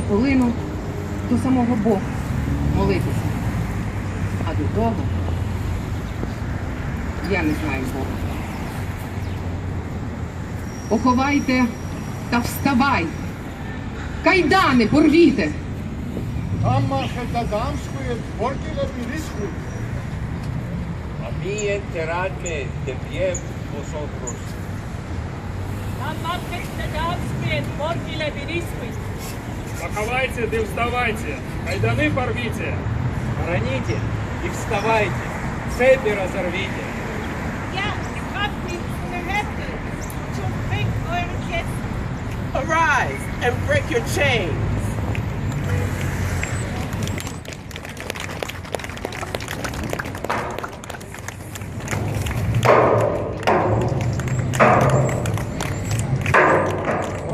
і полину до самого Бога молитися. А до того я не знаю Бога. Поховайте та вставай. Кайдани порвіте. Аммахе да дамскую, портила мириску. A mí enterradme de pie vosotros. Портіле Поховайте, да вставайте, кайданы порвите. Храните и вставайте, цепи разорвите. Ja, habt mich gerettet. Zum Weg eure Ketten. Arise and break your chains.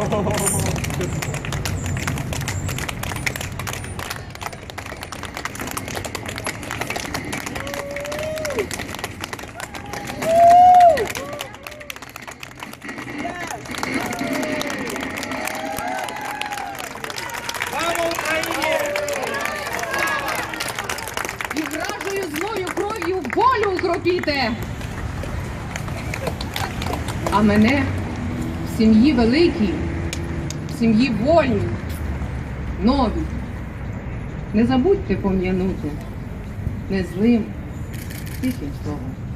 Слава А мене в сім'ї великій, в сім'ї вольній, новій. Не забудьте пом'янути не злим, Тихим словом.